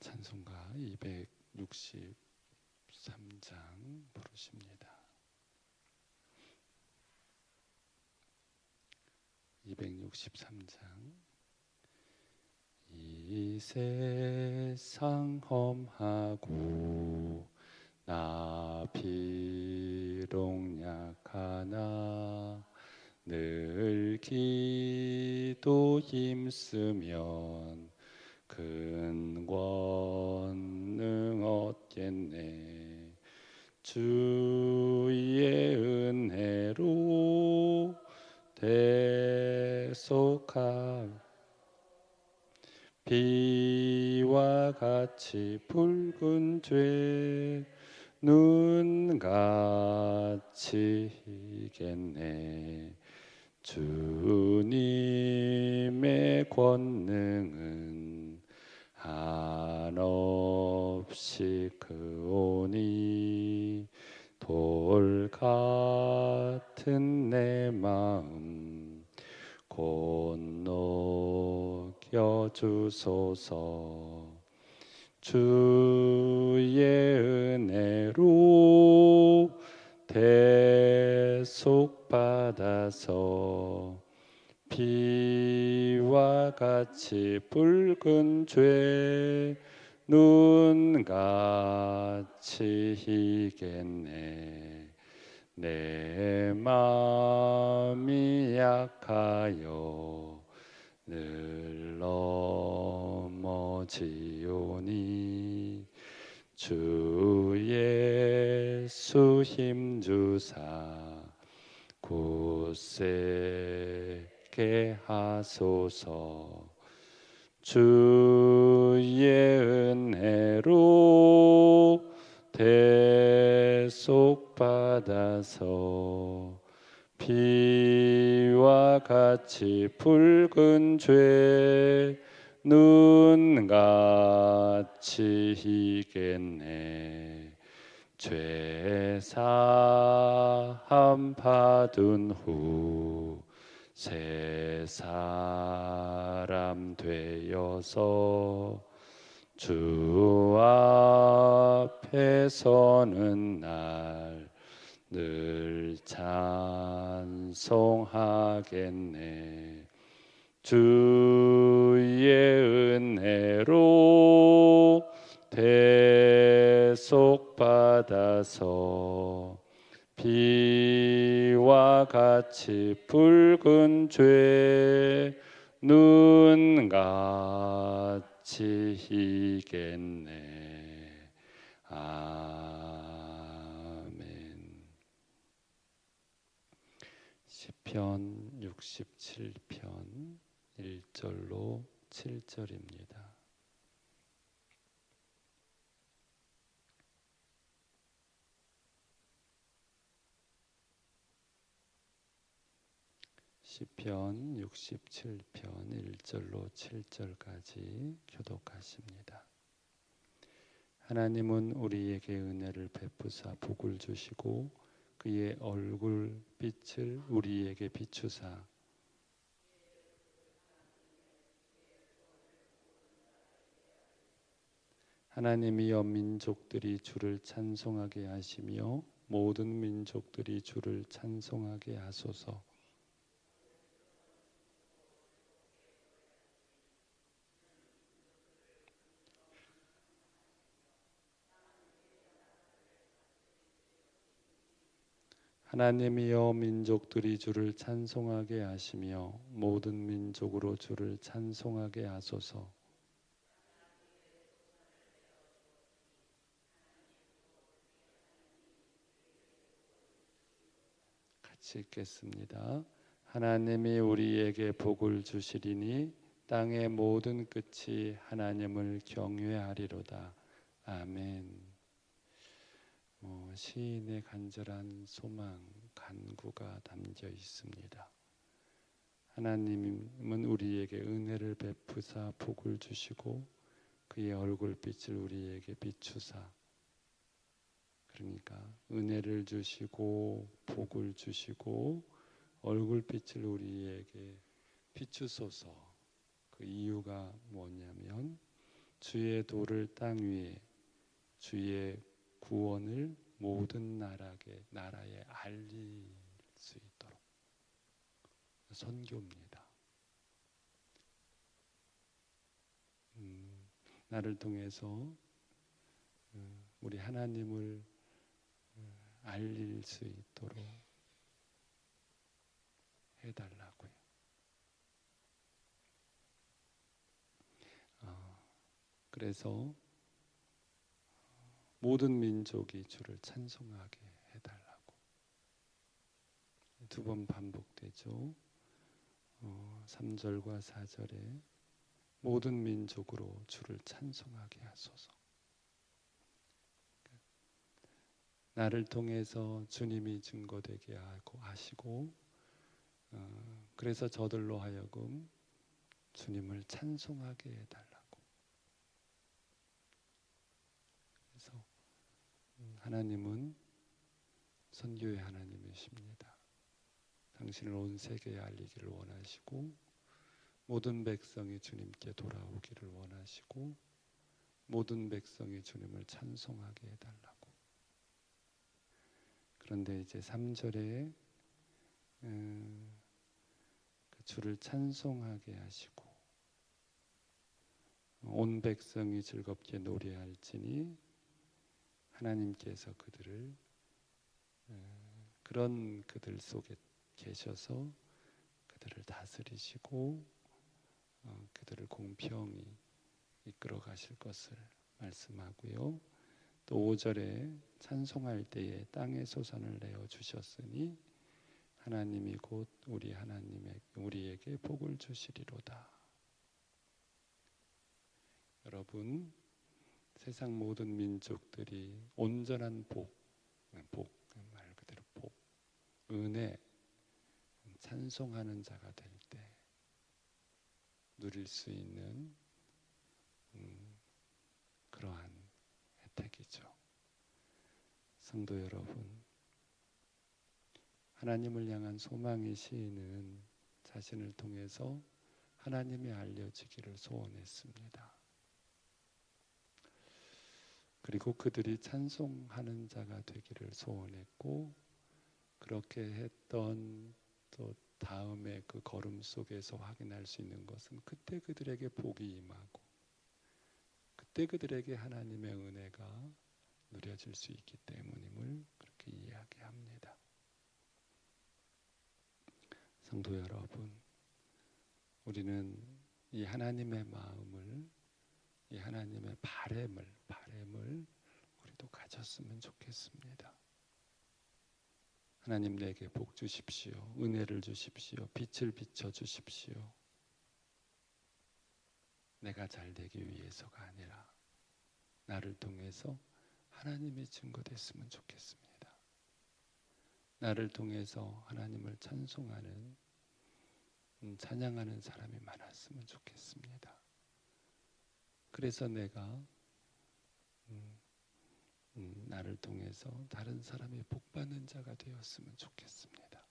찬송가 263장 부르십니다. 263장 이 세상 험하고 나 비록 약하나 늘 기도 힘쓰면 큰 권능 얻겠네. 주의 은혜로 대속하 비와 같이 붉은 죄 눈같이 희겠네. 주님의 권능은 한없이 크오니 돌 같은 내 마음 곧 녹여 주소서. 주의 은혜로 대속받아서 비와 같이 붉은 죄 눈같이 희겠네. 내 마음이 약하여 늘 넘어지오니 주 예수 힘주사 굳세 게 하소서. 주의 은혜로 대속받아서 비와 같이 붉은 죄 눈같이 희겠네. 죄 사함 받은 후 새 사람 되어서 주 앞에 서는 날 늘 찬송하겠네. 주의 은혜로 대속받아서 비와 같이 붉은 죄 눈같이 희겠네 아멘 시편 67편 1절로 7절입니다. 시편 67편 1절로 7절까지 교독하십니다. 하나님은 우리에게 은혜를 베푸사 복을 주시고 그의 얼굴 빛을 우리에게 비추사 하나님이여 민족들이 주를 찬송하게 하시며 모든 민족들이 주를 찬송하게 하소서 하나님이여 민족들이 주를 찬송하게 하시며 모든 민족으로 주를 찬송하게 하소서. 같이 읽겠습니다. 하나님이 우리에게 복을 주시리니 땅의 모든 끝이 하나님을 경외하리로다. 아멘. 어, 시인의 간절한 소망, 간구가 담겨 있습니다. 하나님은 우리에게 은혜를 베푸사 복을 주시고 그의 얼굴빛을 우리에게 비추사 그러니까 은혜를 주시고 복을 주시고 얼굴빛을 우리에게 비추소서 그 이유가 뭐냐면 주의 도를 땅 위에 주의 구원을 모든 나라에 나라에 알릴 수 있도록 선교입니다. 음, 나를 통해서 음, 우리 하나님을 음, 알릴 수 있도록 해달라고요. 어, 그래서 모든 민족이 주를 찬송하게 해달라고 두 번 반복되죠. 어, 3절과 4절에 모든 민족으로 주를 찬송하게 하소서. 나를 통해서 주님이 증거되게 하고 하시고 어, 그래서 저들로 하여금 주님을 찬송하게 해달라고. 그래서 음, 하나님은 선교의 하나님이십니다. 당신을 온 세계에 알리기를 원하시고 모든 백성이 주님께 돌아오기를 원하시고 모든 백성이 주님을 찬송하게 해달라고. 그런데 이제 3절에 음, 그 주를 찬송하게 하시고 온 백성이 즐겁게 노래할지니 하나님께서 그들을 음, 그런 그들 속에 계셔서 그들을 다스리시고 어, 그들을 공평히 이끌어 가실 것을 말씀하고요. 또 5절에 찬송할 때에 땅의 소산을 내어 주셨으니 하나님이 곧 우리 하나님의 우리에게 복을 주시리로다. 여러분 세상 모든 민족들이 온전한 복, 복 말 그대로 복, 은혜, 찬송하는 자가 될 때 누릴 수 있는 음, 그러한 혜택이죠. 성도 여러분, 하나님을 향한 소망의 시인은 자신을 통해서 하나님이 알려지기를 소원했습니다. 그리고 그들이 찬송하는 자가 되기를 소원했고 그렇게 했던 또 다음에 그 걸음 속에서 확인할 수 있는 것은 그때 그들에게 복이 임하고 그때 그들에게 하나님의 은혜가 누려질 수 있기 때문임을 그렇게 이야기합니다. 성도 여러분, 우리는 이 하나님의 마음을 이 하나님의 바램을 바램을 우리도 가졌으면 좋겠습니다. 하나님 내게 복 주십시오. 은혜를 주십시오. 빛을 비춰 주십시오. 내가 잘 되기 위해서가 아니라 나를 통해서 하나님이 증거됐으면 좋겠습니다. 나를 통해서 하나님을 찬송하는 음, 찬양하는 사람이 많았으면 좋겠습니다. 그래서 내가 음, 음, 나를 통해서 다른 사람이 복받는 자가 되었으면 좋겠습니다.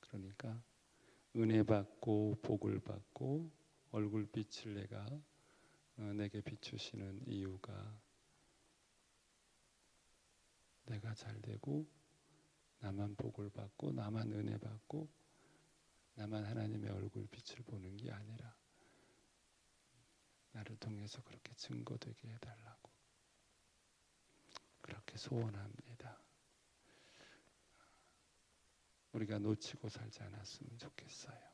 그러니까 은혜 받고 복을 받고 얼굴빛을 내가 어, 내게 비추시는 이유가 내가 잘 되고 나만 복을 받고 나만 은혜 받고 나만 하나님의 얼굴 빛을 보는 게 아니라 나를 통해서 그렇게 증거되게 해달라고 그렇게 소원합니다. 우리가 놓치고 살지 않았으면 좋겠어요.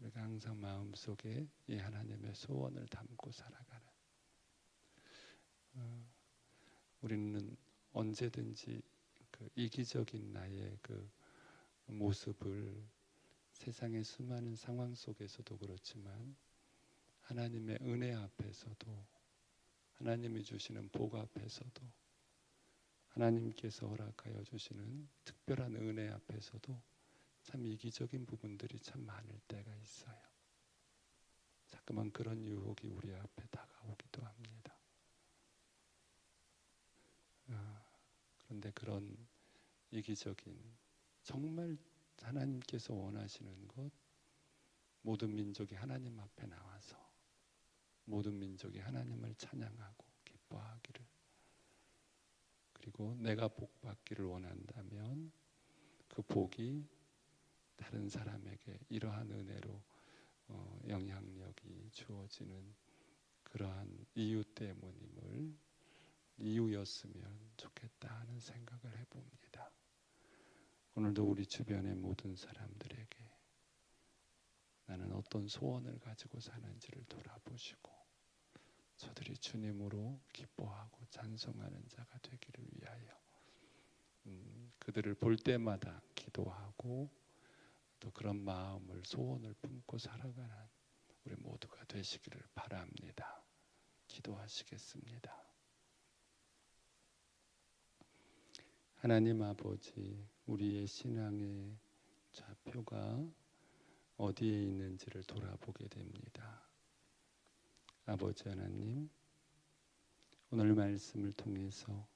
우리가 항상 마음속에 이 하나님의 소원을 담고 살아가는 어, 우리는 언제든지 그 이기적인 나의 그 모습을 세상의 수많은 상황 속에서도 그렇지만 하나님의 은혜 앞에서도 하나님이 주시는 복 앞에서도 하나님께서 허락하여 주시는 특별한 은혜 앞에서도 참 이기적인 부분들이 참 많을 때가 있어요. 자꾸만 그런 유혹이 우리 앞에 다가오기도 합니다. 아, 그런데 그런 이기적인 정말 하나님께서 원하시는 것 모든 민족이 하나님 앞에 나와서 모든 민족이 하나님을 찬양하고 기뻐하기를 그리고 내가 복 받기를 원한다면 그 복이 다른 사람에게 이러한 은혜로 어, 영향력이 주어지는 그러한 이유 때문임을 이유였으면 좋겠다 하는 생각을 해봅니다. 오늘도 우리 주변의 모든 사람들에게 나는 어떤 소원을 가지고 사는지를 돌아보시고 저들이 주님으로 기뻐하고 찬송하는 자가 되기를 위하여 음, 그들을 볼 때마다 기도하고 또 그런 마음을 소원을 품고 살아가는 우리 모두가 되시기를 바랍니다. 기도하시겠습니다. 하나님 아버지, 우리의 신앙의 좌표가 어디에 있는지를 돌아보게 됩니다. 아버지 하나님, 오늘 말씀을 통해서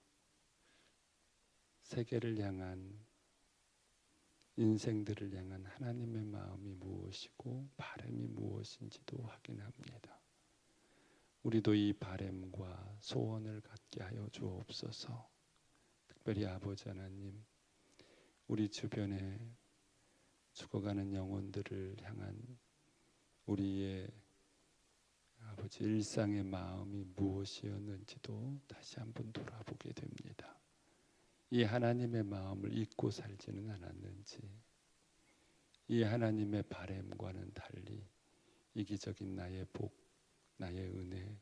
세계를 향한 인생들을 향한 하나님의 마음이 무엇이고 바람이 무엇인지도 확인합니다. 우리도 이 바램과 소원을 갖게 하여 주옵소서. 특별히 아버지 하나님, 우리 주변에 죽어가는 영혼들을 향한 우리의 아버지 일상의 마음이 무엇이었는지도 다시 한번 돌아보게 됩니다. 이 하나님의 마음을 잊고 살지는 않았는지, 이 하나님의 바램과는 달리 이기적인 나의 복, 나의 은혜,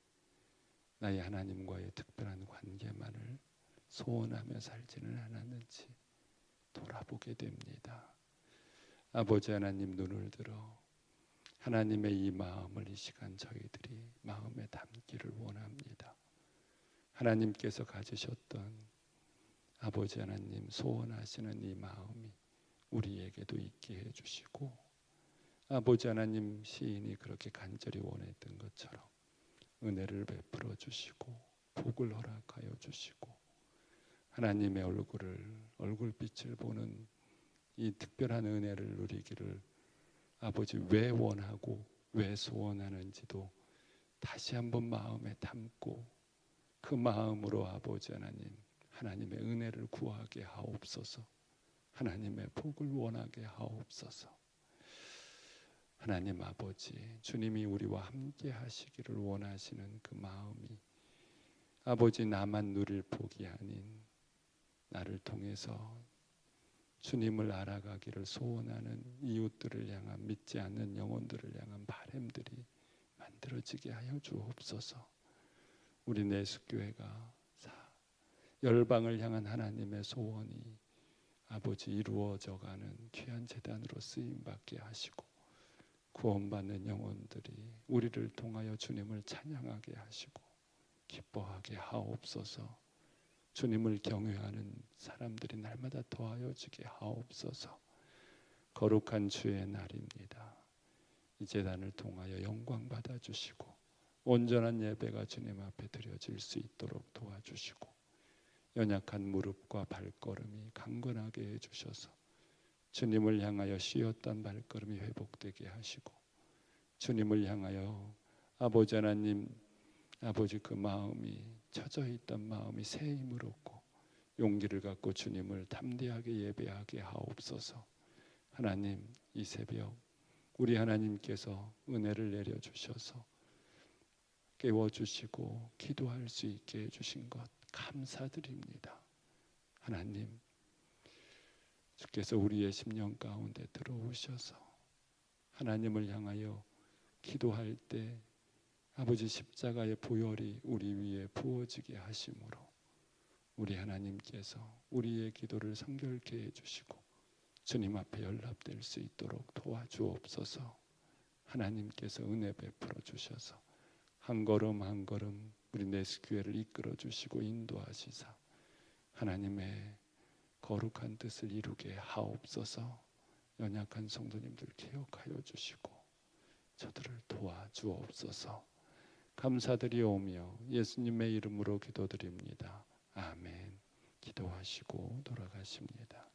나의 하나님과의 특별한 관계만을 소원하며 살지는 않았는지 돌아보게 됩니다. 아버지 하나님 눈을 들어 하나님의 이 마음을 이 시간 저희들이 마음에 담기를 원합니다. 하나님께서 가지셨던 아버지 하나님 소원하시는 이 마음이 우리에게도 있게 해주시고 아버지 하나님 시인이 그렇게 간절히 원했던 것처럼 은혜를 베풀어 주시고 복을 허락하여 주시고 하나님의 얼굴을 얼굴빛을 보는 이 특별한 은혜를 누리기를 아버지 왜 원하고 왜 소원하는지도 다시 한번 마음에 담고 그 마음으로 아버지 하나님 하나님의 은혜를 구하게 하옵소서. 하나님의 복을 원하게 하옵소서. 하나님 아버지, 주님이 우리와 함께 하시기를 원하시는 그 마음이 아버지 나만 누릴 복이 아닌 나를 통해서 주님을 알아가기를 소원하는 이웃들을 향한 믿지 않는 영혼들을 향한 바램들이 만들어지게 하여 주옵소서. 우리 내숙교회가 열방을 향한 하나님의 소원이 아버지 이루어져 가는 귀한 재단으로 쓰임 받게 하시고 구원받는 영혼들이 우리를 통하여 주님을 찬양하게 하시고 기뻐하게 하옵소서. 주님을 경외하는 사람들이 날마다 더하여지게 하옵소서. 거룩한 주의 날입니다. 이 재단을 통하여 영광 받아 주시고 온전한 예배가 주님 앞에 드려질 수 있도록 도와주시고 연약한 무릎과 발걸음이 강건하게 해 주셔서 주님을 향하여 쉬었던 발걸음이 회복되게 하시고 주님을 향하여 아버지 하나님 아버지 그 마음이 처져 있던 마음이 새 힘을 얻고 용기를 갖고 주님을 담대하게 예배하게 하옵소서 하나님 이 새벽 우리 하나님께서 은혜를 내려 주셔서 깨워 주시고 기도할 수 있게 해 주신 것 감사드립니다. 하나님, 주께서 우리의 심령 가운데 들어오셔서 하나님을 향하여 기도할 때 아버지 십자가의 보혈이 우리 위에 부어지게 하심으로 우리 하나님께서 우리의 기도를 성결케 해주시고 주님 앞에 연락될 수 있도록 도와주옵소서 하나님께서 은혜 베풀어 주셔서 한 걸음 한 걸음 우리 내스교회를 이끌어 주시고 인도하시사 하나님의 거룩한 뜻을 이루게 하옵소서. 연약한 성도님들 기억하여 주시고 저들을 도와주옵소서. 감사드리오며 예수님의 이름으로 기도드립니다. 아멘. 기도하시고 돌아가십니다.